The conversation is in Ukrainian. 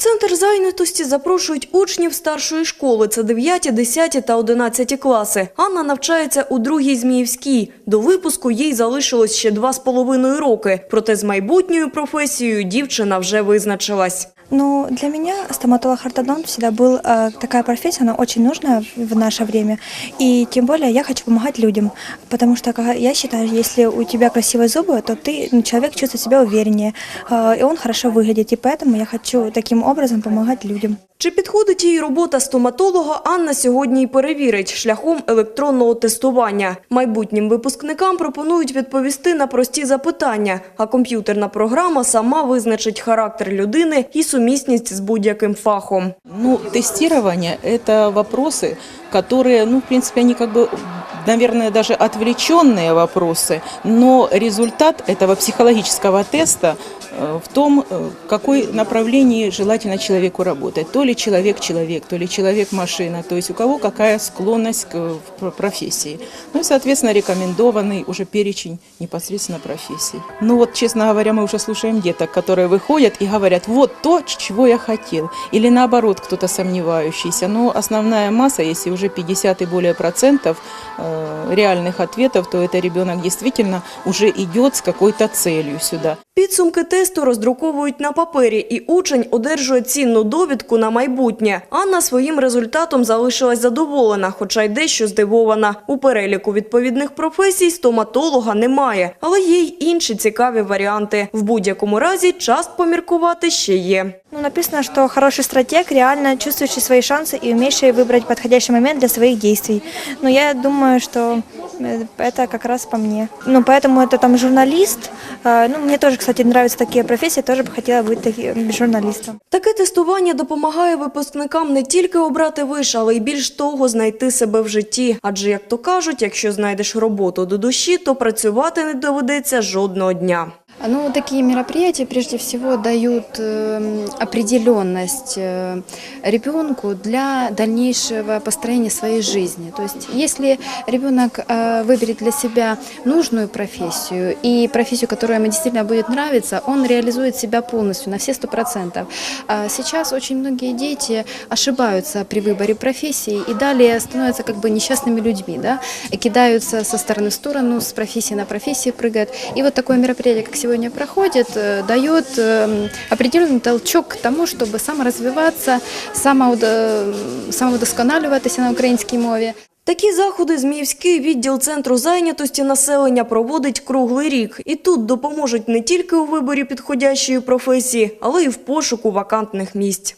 центр зайнятості запрошують учнів старшої школи. Це 9, 10 та 11 класи. Анна навчається у другій Зміївській. До випуску їй залишилось ще два з половиною роки. Проте з майбутньою професією дівчина вже визначилась. Ну, для меня стоматолог-ортодонт всегда был э, такая профессия, она очень нужна в в наше время. И тем более я хочу помогать людям, потому что как я считаю, если у тебя красивые зубы, то ты, ну, человек чувствует себя увереннее, э, и он хорошо выглядит. И поэтому я хочу таким образом помогать людям. Чи підходить їй робота стоматолога, Анна сьогодні й перевірить шляхом електронного тестування. Майбутнім випускникам пропонують відповісти на прості запитання, а комп'ютерна програма сама визначить характер людини і сумісність з будь-яким фахом. Ну, тестирование – это вопросы, которые, ну, в принципе, они как бы, наверное, даже отвлеченные вопросы, но результат этого психологического теста э, в том, э, в какой направлении желательно человеку работать. То ли человек-человек, то ли человек-машина, то есть у кого какая склонность к э, профессии. Ну и, соответственно, рекомендованный уже перечень непосредственно профессий. Ну вот, честно говоря, мы уже слушаем деток, которые выходят и говорят, вот то, чего я хотел. Или наоборот, кто-то сомневающийся. Но основная масса, если уже 50 и более процентов реальных ответов, то это ребенок действительно уже идет с какой-то целью сюда. Підсумки тесту роздруковують на папері, і учень одержує цінну довідку на майбутнє. Анна своїм результатом залишилась задоволена, хоча й дещо здивована. У переліку відповідних професій стоматолога немає, але є й інші цікаві варіанти. В будь-якому разі час поміркувати ще є. Ну, написано, что хороший стратег, реально чувствующий свои шансы и умеющий выбрать подходящий момент для своих действий. Но я думаю, что э, это как раз по мне. Ну, поэтому это там журналист. Э, Ну, мне тоже, кстати, нравятся такие профессии, тоже бы хотела быть таким журналистом. Таке тестування допомагає випускникам не тільки обрати виш, але й більш того знайти себе в житті. Адже, як то кажуть, якщо знайдеш роботу до душі, то працювати не доведеться жодного дня. Ну, такие мероприятия прежде всего дают э, определенность э, ребенку для дальнейшего построения своей жизни. То есть, если ребенок э, выберет для себя нужную профессию и профессию, которая ему действительно будет нравиться, он реализует себя полностью на все сто процентов. А Сейчас очень многие дети ошибаются при выборе профессии и далее становятся как бы несчастными людьми, да, кидаются со стороны в сторону, с профессии на профессию прыгают. И вот такое мероприятие, как сегодня проходит, э, дает э, определенный толчок к тому, чтобы саморазвиваться, самоудо- самовдосконалюватися на українській мові. Такі заходи Зміївський відділ Центру зайнятості населення проводить круглий рік. І тут допоможуть не тільки у виборі підходящої професії, але й в пошуку вакантних місць.